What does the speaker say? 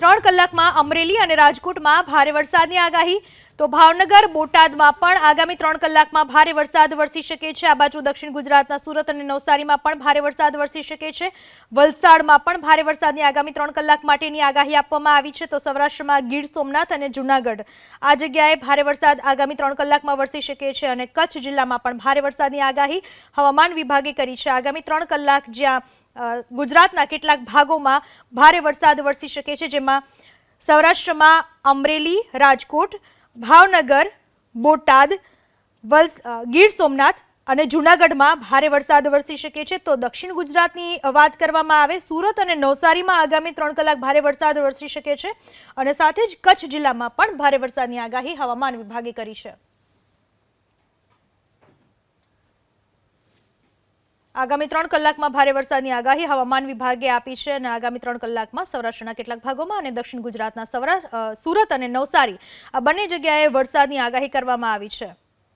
ત્રણ કલાકમાં અમરેલી અને રાજકોટમાં ભારે વરસાદની આગાહી તો ભાવનગર, બોટાદમાં પણ આગામી ત્રણ કલાકમાં ભારે વરસાદ વરસી શકે છે. આ બાજુ દક્ષિણ ગુજરાતના સુરત અને નવસારીમાં પણ ભારે વરસાદ વરસી શકે છે. વલસાડમાં પણ ભારે વરસાદની આગામી ત્રણ કલાક માટેની આગાહી આપવામાં આવી છે. તો સૌરાષ્ટ્રમાં ગીર સોમનાથ અને જૂનાગઢ આ જગ્યાએ ભારે વરસાદ આગામી ત્રણ કલાકમાં વરસી શકે છે અને કચ્છ જિલ્લામાં પણ ભારે વરસાદની આગાહી હવામાન વિભાગે કરી છે. આગામી ત્રણ કલાક જ્યાં ગુજરાતના કેટલાક ભાગોમાં ભારે વરસાદ વરસી શકે છે. જેમાં સૌરાષ્ટ્રમાં અમરેલી, રાજકોટ ભાવનગર, બોટાદ, વલસ ગીર સોમનાથ અને જૂનાગઢમાં ભારે વરસાદ વરસી શકે છે. તો દક્ષિણ ગુજરાતની વાત કરવામાં આવે, સુરત અને નવસારીમાં આગામી ત્રણ કલાક ભારે વરસાદ વરસી શકે છે અને સાથે જ કચ્છ જિલ્લામાં પણ ભારે વરસાદની આગાહી હવામાન વિભાગે કરી છે. આગામી ત્રણ કલાકમાં ભારે વરસાદની આગાહી હવામાન વિભાગે આપી છે અને આગામી ત્રણ કલાકમાં સૌરાષ્ટ્રના કેટલાક ભાગોમાં અને દક્ષિણ ગુજરાતના સૌરાષ્ટ્ર સુરત અને નવસારી આ બંને જગ્યાએ વરસાદની આગાહી કરવામાં આવી છે.